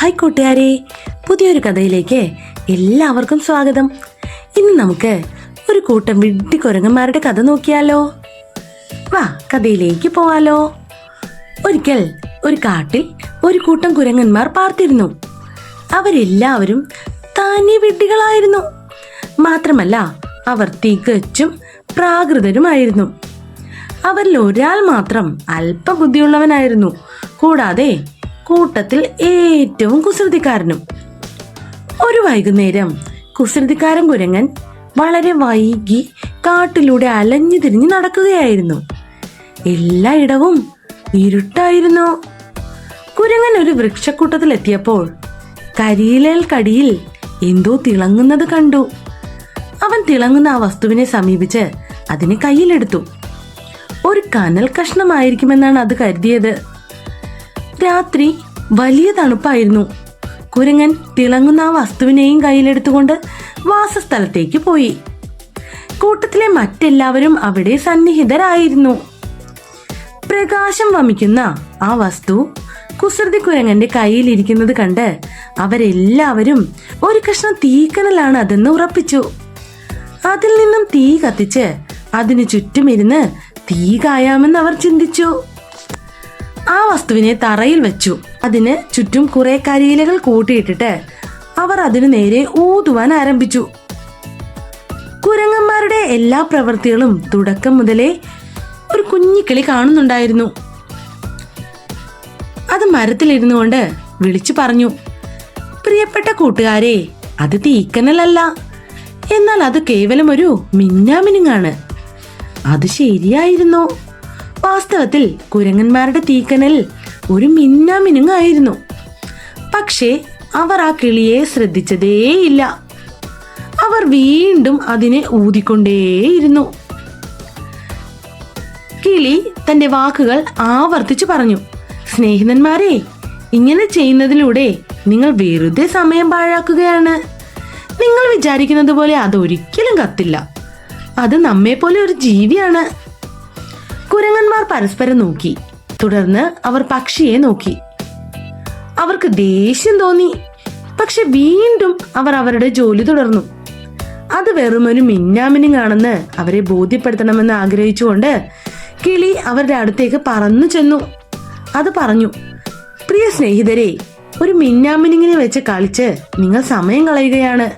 Hi കൂട്ടുകാരെ പുതിയൊരു കഥയിലേക്ക് എല്ലാവർക്കും സ്വാഗതം. ഇന്ന് നമുക്ക് ഒരു കൂട്ടം വിഡ്ഢിക്കുരങ്ങന്മാരുടെ കഥ നോക്കിയാലോ. വാ കഥയിലേക്ക് പോവാലോ. ഒരിക്കൽ ഒരു കാട്ടിൽ ഒരു കൂട്ടം കുരങ്ങന്മാർ പാർത്തിരുന്നു. അവരെല്ലാവരും താനി വിഡ്ഢികളായിരുന്നു. മാത്രമല്ല അവർ തികച്ചും പ്രാകൃതരുമായിരുന്നു. അവരിൽ ഒരാൾ മാത്രം അല്പബുദ്ധിയുള്ളവനായിരുന്നു. കൂടാതെ കൂട്ടത്തിൽ ഏറ്റവും കുസൃതിക്കാരനും. ഒരു വൈകുന്നേരം കുസൃതിക്കാരൻ കുരങ്ങൻ വളരെ വൈകി കാട്ടിലൂടെ അലഞ്ഞു തിരിഞ്ഞ് നടക്കുകയായിരുന്നു. എല്ലായിടവും ഇരുട്ടായിരുന്നു. കുരങ്ങൻ ഒരു വൃക്ഷക്കൂട്ടത്തിലെത്തിയപ്പോൾ കരിയിലേൽക്കടിയിൽ എന്തോ തിളങ്ങുന്നത് കണ്ടു. അവൻ തിളങ്ങുന്ന ആ വസ്തുവിനെ സമീപിച്ച് അതിനെ കയ്യിലെടുത്തു. ഒരു കനൽ കഷ്ണമായിരിക്കുമെന്നാണ് അത് കരുതിയത്. രാത്രി വലിയ തണുപ്പായിരുന്നു. കുരങ്ങൻ തിളങ്ങുന്ന ആ വസ്തുവിനെയും കയ്യിലെടുത്തുകൊണ്ട് വാസസ്ഥലത്തേക്ക് പോയി. കൂട്ടത്തിലെ മറ്റെല്ലാവരും അവിടെ സന്നിഹിതരായിരുന്നു. പ്രകാശം വമിക്കുന്ന ആ വസ്തു കുസൃതി കുരങ്ങന്റെ കയ്യിൽ കയ്യിലിരിക്കുന്നത് കണ്ട് അവരെല്ലാവരും ഒരു കഷ്ണം തീക്കനലാണ് അതെന്ന് ഉറപ്പിച്ചു. അതിൽ നിന്നും തീ കത്തിച്ച് അതിനു ചുറ്റുമിരുന്ന് തീ കായാമെന്ന് അവർ ചിന്തിച്ചു. ആ വസ്തുവിനെ തറയിൽ വെച്ചു. അതിന് ചുറ്റും കുറെ കരിയിലകൾ കൂട്ടിയിട്ടിട്ട് അവർ അതിനു നേരെ ഊതുവാൻ ആരംഭിച്ചു. കുരങ്ങന്മാരുടെ എല്ലാ പ്രവൃത്തികളും തുടക്കം മുതലേ ഒരു കുഞ്ഞിക്കിളി കാണുന്നുണ്ടായിരുന്നു. അത് മരത്തിലിരുന്നു കൊണ്ട് വിളിച്ചു പറഞ്ഞു പ്രിയപ്പെട്ട കൂട്ടുകാരെ അത് തീക്കനലല്ല. എന്നാൽ അത് കേവലം ഒരു മിന്നാമിനുങ്ങാണ്. അത് ശരിയായിരുന്നു? വാസ്തവത്തിൽ കുരങ്ങന്മാരുടെ തീക്കനൽ ഒരു മിന്നാമിനുങ്ങായിരുന്നു. പക്ഷേ അവർ ആ കിളിയെ ശ്രദ്ധിച്ചതേയില്ല. അവർ വീണ്ടും അതിനെ ഊതിക്കൊണ്ടേയിരുന്നു. കിളി തന്റെ വാക്കുകൾ ആവർത്തിച്ചു പറഞ്ഞു സ്നേഹിതന്മാരെ ഇങ്ങനെ ചെയ്യുന്നതിലൂടെ നിങ്ങൾ വെറുതെ സമയം പാഴാക്കുകയാണ്. നിങ്ങൾ വിചാരിക്കുന്നത് പോലെ അതൊരിക്കലും കത്തില്ല. അത് നമ്മെ പോലെ ഒരു ജീവിയാണ്. കുരങ്ങന്മാർ പരസ്പരം നോക്കി. തുടർന്ന് അവർ പക്ഷിയെ നോക്കി. അവർക്ക് ദേഷ്യം തോന്നി. പക്ഷെ വീണ്ടും അവർ അവരുടെ ജോലി തുടർന്നു. അത് വെറുമൊരു മിന്നാമിനുങ്ങാണെന്ന് അവരെ ബോധ്യപ്പെടുത്തണമെന്ന് ആഗ്രഹിച്ചുകൊണ്ട് കിളി അവരുടെ അടുത്തേക്ക് പറന്നു ചെന്നു. അത് പറഞ്ഞു പ്രിയ സ്നേഹിതരെ ഒരു മിന്നാമിനിങ്ങിനെ വെച്ച് കളിച്ച് നിങ്ങൾ സമയം കളയുകയാണ്.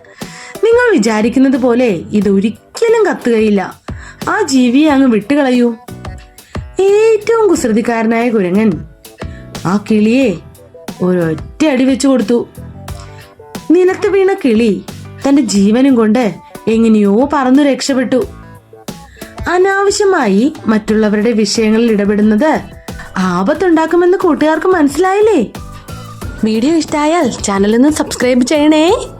നിങ്ങൾ വിചാരിക്കുന്നത് പോലെ ഇതൊരിക്കലും കത്തുകയില്ല. ആ ജീവിയെ അങ്ങ് വിട്ടുകളയൂ. ഏറ്റവും കുസൃതിക്കാരനായ കുരങ്ങൻ ആ കിളിയെ ഒരൊറ്റ അടി വെച്ചു കൊടുത്തു. നിലത്ത് വീണ കിളി തന്റെ ജീവനും കൊണ്ട് എങ്ങനെയോ പറന്നു രക്ഷപ്പെട്ടു. അനാവശ്യമായി മറ്റുള്ളവരുടെ വിഷയങ്ങളിൽ ഇടപെടുന്നത് ആപത്തുണ്ടാക്കുമെന്ന് കൂട്ടുകാർക്ക് മനസ്സിലായില്ലേ? വീഡിയോ ഇഷ്ടമായാൽ ചാനലൊന്ന് സബ്സ്ക്രൈബ് ചെയ്യണേ.